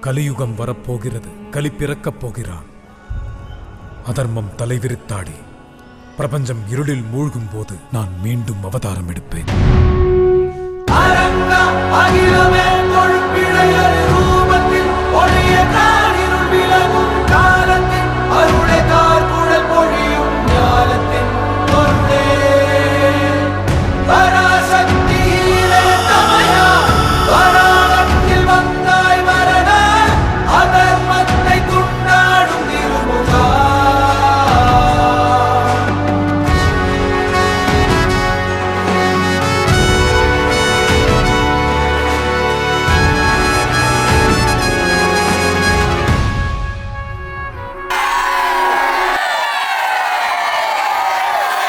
கலியுகம் வரப்போகிறது. கலி பிறக்கப் போகிறான். அதர்மம் தலைவிரித்தாடி. பிரபஞ்சம் இருளில் மூழ்கும் போது நான் மீண்டும் அவதாரம் எடுப்பேன்.